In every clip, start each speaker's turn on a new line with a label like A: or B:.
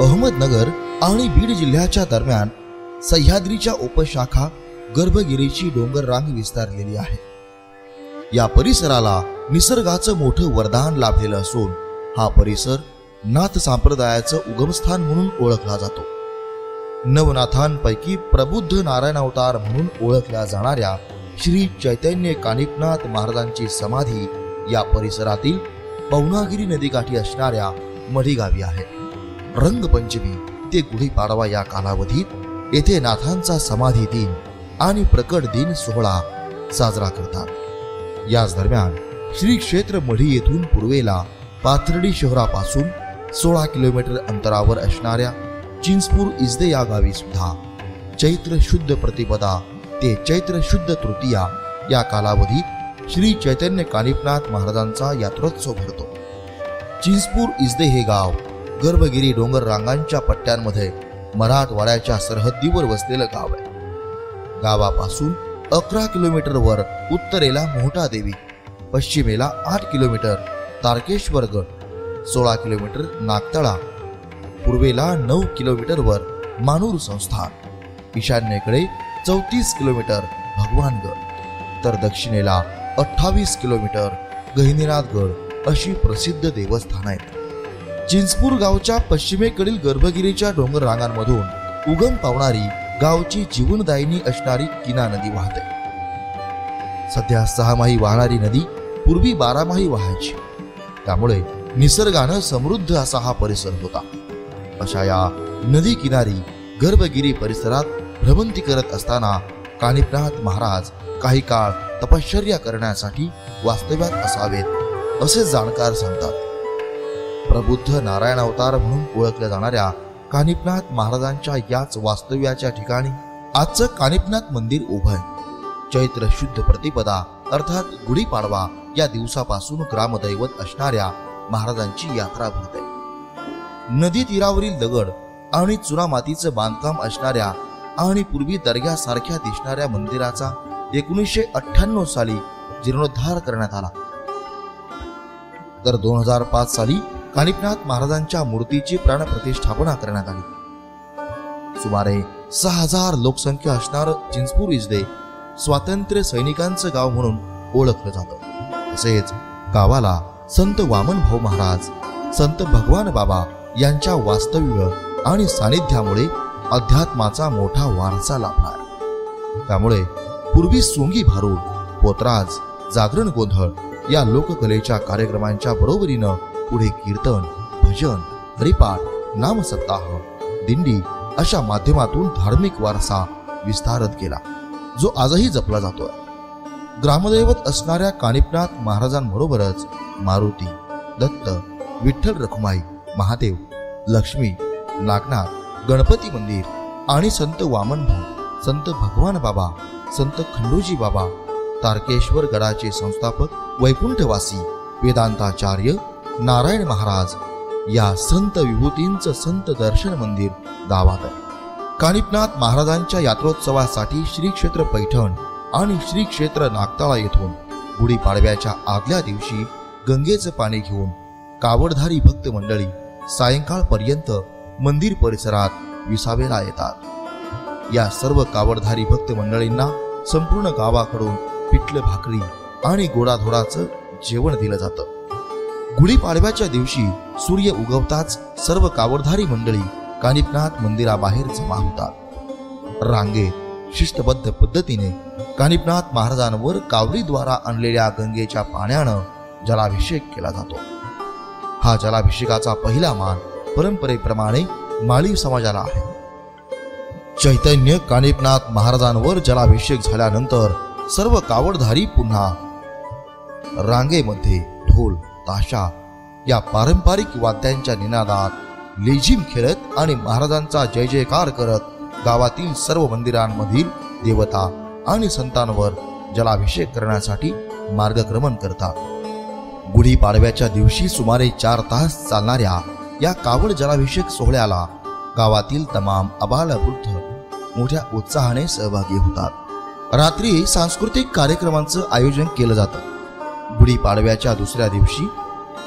A: अहमदनगर आणि बीड जिल्ह्याच्या दरम्यान सह्याद्रीच्या उपशाखा गर्भगिरीची डोंगर रांग विस्तारलेली आहे. या परिसराला निसर्गाचं मोठं वरदान लाभलेलं असून हा परिसर नाथ संप्रदायाचं उगमस्थान म्हणून ओळखला जातो. नवनाथांपैकी प्रबुद्ध नारायण अवतार म्हणून ओळखल्या जाणाऱ्या श्री चैतन्य कानिकनाथ महाराजांची समाधी या परिसरातील पवनागिरी नदीकाठी असणाऱ्या मढीगावी आहे. रंगपंचमी ते गुढीपाडवा या कालावधीत येथे नाथांचा समाधी दिन आणि प्रकट दिन सोहळा साजरा करतात. याच दरम्यान श्री क्षेत्र मढी येथून पूर्वेला पाथर्डी शहरापासून सोळा किलोमीटर अंतरावर असणाऱ्या चिंचपूर इजदे या गावी सुद्धा चैत्र शुद्ध प्रतिपदा ते चैत्र शुद्ध तृतीया या कालावधीत श्री चैतन्य कानिपनाथ महाराजांचा यात्रोत्सव भरतो. चिंचपूर इजदे हे गाव गर्भगिरी डोंगर रांगांच्या पट्ट्यांमध्ये मराठवाड्याच्या सरहद्दीवर वसलेलं गाव आहे. गावापासून अकरा किलोमीटरवर उत्तरेला मोहटा देवी पश्चिमेला आठ किलोमीटर तारकेश्वर गड सोळा किलोमीटर नागतळा पूर्वेला नऊ किलोमीटरवर मानूर संस्थान ईशान्येकडे चौतीस किलोमीटर भगवानगड तर दक्षिणेला अठ्ठावीस किलोमीटर गहिनीनाथगड अशी प्रसिद्ध देवस्थानं आहेत. चिंचपूर गावच्या पश्चिमेकडील गर्भगिरीच्या डोंगर रांगांमधून उगम पावणारी गावची जीवनदायिनी असणारी किना नदी वाहते. सध्या सहामाही वाहणारी नदी पूर्वी बारामाही वाहायची. त्यामुळे निसर्गानं समृद्ध असा हा परिसर होता. अशा या नदी किनारी गर्भगिरी परिसरात भ्रमंती करत असताना कानिपनाथ महाराज काही काळ तपश्चर्या करण्यासाठी वास्तव्यात असावेत असे जाणकार सांगतात. प्रबुद्ध नारायण अवतार म्हणून ओळखल्या जाणाऱ्या कानिपनाथ महाराजांच्या याच वास्तव्याच्या ठिकाणी आजचं कानिपनाथ मंदिर उभं आहे. चैत्र शुद्ध प्रतिपदा अर्थात गुढीपाडवा या दिवसापासून ग्रामदैवत असणाऱ्या महाराजांची यात्रा भरते नदी तीरावरील दगड आणि चुनामातीचं बांधकाम असणाऱ्या आणि पूर्वी दर्ग्यासारख्या दिसणाऱ्या मंदिराचा एकोणीसशे अठ्ठ्याण्णव साली जीर्णोद्धार करण्यात आला. तर दोन हजार पाच साली कानिपनाथ महाराजांच्या मूर्तीची प्राणप्रतिष्ठापना करण्यात आली. सुमारे सहा हजार लोकसंख्या असणार चिंचपूर इजदे स्वातंत्र्य सैनिकांचं गाव म्हणून ओळखलं जातं. तसेच गावाला संत वामन भाऊ महाराज संत भगवान बाबा यांच्या वास्तव्य आणि सानिध्यामुळे अध्यात्माचा मोठा वारसा लाभला त्यामुळे पूर्वी सोंगी भारूड पोतराज जागरण गोंधळ या लोककलेच्या कार्यक्रमांच्या बरोबरीनं पुढे कीर्तन भजन हरिपाठ नामसप्ताह दिंडी अशा माध्यमातून धार्मिक वारसा विस्तारत गेला जो आजही जपला जातोय. ग्रामदैवत असणाऱ्या कानिपनाथ महाराजांबरोबरच मारुती दत्त विठ्ठल रखुमाई महादेव लक्ष्मी नागनाथ गणपती मंदिर आणि संत वामनभाऊ संत भगवान बाबा संत खंडोजी बाबा तारकेश्वर गडाचे संस्थापक वैकुंठवासी वेदांताचार्य नारायण महाराज या संत विभूतींचं संत दर्शन मंदिर गावात आहे. कानिपनाथ महाराजांच्या यात्रोत्सवासाठी श्री क्षेत्र पैठण आणि श्री क्षेत्र नागताळा येथून गुढीपाडव्याच्या आदल्या दिवशी गंगेचं पाणी घेऊन कावडधारी भक्त मंडळी सायंकाळपर्यंत मंदिर परिसरात विसावेला येतात. या सर्व कावडधारी भक्त मंडळींना संपूर्ण गावाकडून पिठलं भाकरी आणि गोडाधोडाचं जेवण दिलं जातं. गुढीपाडव्याच्या दिवशी सूर्य उगवताच सर्व कावडधारी मंडळी कानिपनाथ मंदिराबाहेर जमा होतात. रांगेत शिस्तबद्ध पद्धतीने कानिपनाथ महाराजांवर कावडीद्वारा आणलेल्या गंगेच्या पाण्यानं जलाभिषेक केला जातो. हा जलाभिषेकाचा पहिला मान परंपरेप्रमाणे माळी समाजाला आहे. चैतन्य कानिपनाथ महाराजांवर जलाभिषेक झाल्यानंतर सर्व कावडधारी पुन्हा रांगेमध्ये ढोल ताशा या पारंपरिक वाद्यांच्या निनादात लेझिम खेळत आणि महाराजांचा जय जयकार करत गावातील सर्व मंदिरांमधील देवता आणि संतांवर जलाभिषेक करण्यासाठी मार्गक्रमण करतात. गुढीपाडव्याच्या दिवशी सुमारे चार तास चालणाऱ्या या कावड जलाभिषेक सोहळ्याला गावातील तमाम अबाल वृद्ध मोठ्या उत्साहाने सहभागी होतात. रात्री सांस्कृतिक कार्यक्रमांचं आयोजन केलं जातं. गुढीपाडव्याच्या दुसऱ्या दिवशी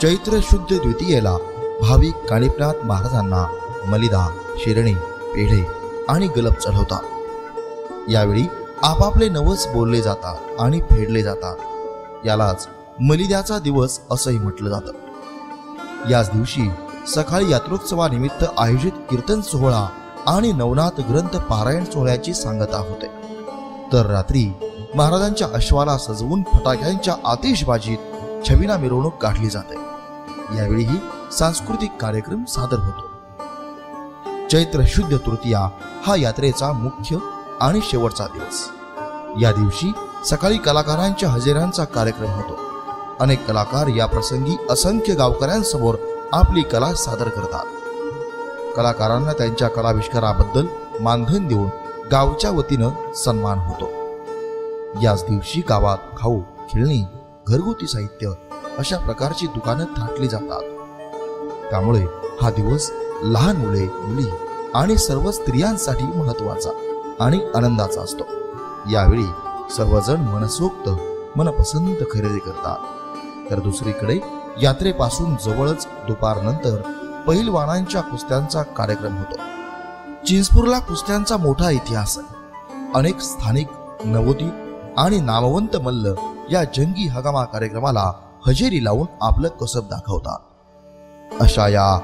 A: चैत्र शुद्ध द्वितीयेला भाविक कानिपनाथ महाराजांना मलिदा शिरणी पेढे आणि गलप चढवतात यावेळी आपापले नवस बोलले जातात आणि फेडले जातात यालाच मलिद्याचा दिवस असंही म्हटलं जातं. याच दिवशी सकाळी यात्रोत्सवानिमित्त आयोजित कीर्तन सोहळा आणि नवनाथ ग्रंथ पारायण सोहळ्याची सांगता होते. तर रात्री महाराजांच्या अश्वाला सजवून फटाक्यांच्या आतिषबाजीत छविना मिरवणूक काढली जाते. यावेळीही सांस्कृतिक कार्यक्रम सादर होतो. चैत्र शुद्ध तृतीया हा यात्रेचा मुख्य आणि शेवटचा दिवस. या दिवशी सकाळी कलाकारांच्या हजेऱ्यांचा कार्यक्रम होतो. अनेक कलाकार या प्रसंगी असंख्य गावकऱ्यांसमोर आपली कला सादर करतात. कलाकारांना त्यांच्या कलाविष्काराबद्दल मानधन देऊन गावच्या वतीनं सन्मान होतो. याच दिवशी गावात खाऊ खेळणी घरगुती साहित्य अशा प्रकारची दुकानं थाटली जातात. त्यामुळे हा दिवस लहान मुले मुली आणि सर्व स्त्रियांसाठी महत्त्वाचा आणि आनंदाचा असतो. यावेळी सर्वजण मनसोक्त मनपसंत खरेदी करतात. तर दुसरीकडे यात्रेपासून जवळच दुपारनंतर पहिलवानांच्या कुस्त्यांचा कार्यक्रम होतो. चिंचपूरला कुस्त्यांचा मोठा इतिहास. आहे अनेक स्थानिक नवोदित आणि नामवंत मल्ल या जंगी हगामा कार्यक्रमाला हजेरी लावून आपलं कसब दाखवतात अशा या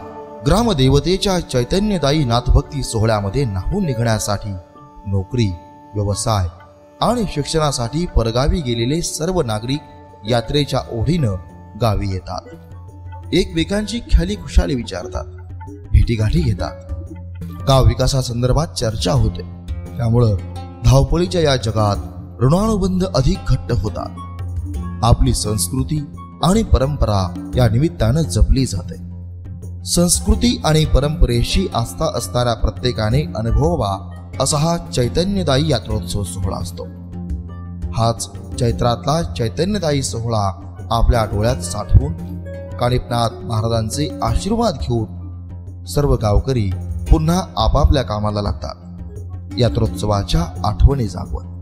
A: ग्रामदेवतेच्या चैतन्यदायी नाथभक्ती सोहळ्यामध्ये नाहून निघण्यासाठी नोकरी व्यवसाय आणि शिक्षणासाठी परगावी गेलेले सर्व नागरिक यात्रेच्या ओढीनं गावी येतात. एकमेकांची ख्याली खुशाली विचारतात. भेटीगाठी घेतात. गाव विकासासंदर्भात चर्चा होते. त्यामुळं धावपळीच्या या जगात ऋणानुबंध अधिक घट्ट होतात. आपली संस्कृती आणि परंपरा या निमित्तानं जपली जाते. संस्कृती आणि परंपरेशी आस्था असणाऱ्या प्रत्येकाने अनुभवावा असा हा चैतन्यदायी यात्रोत्सव सोहळा असतो. हाच चैत्रातला चैतन्यदायी सोहळा आपल्या डोळ्यात साठवून कानिपनाथ महाराजांचे आशीर्वाद घेऊन सर्व गावकरी पुन्हा आपापल्या कामाला लागतात. यात्रोत्सवाच्या आठवणी जागवत.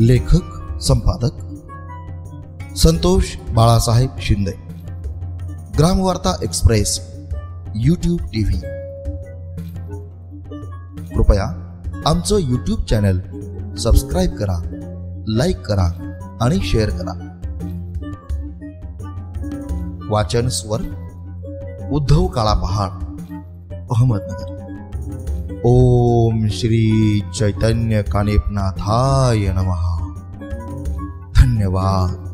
A: लेखक संपादक Santosh Balasaheb Shinde. Gramvarta express YouTube TV. कृपया आमचं यूट्यूब चॅनल सबस्क्राईब करा लाईक करा आणि शेअर करा. वाचन स्वर उद्धव काळा पहाड अहमदनगर. ओम श्री चैतन्य कानिपनाथाय नमः। धन्यवाद।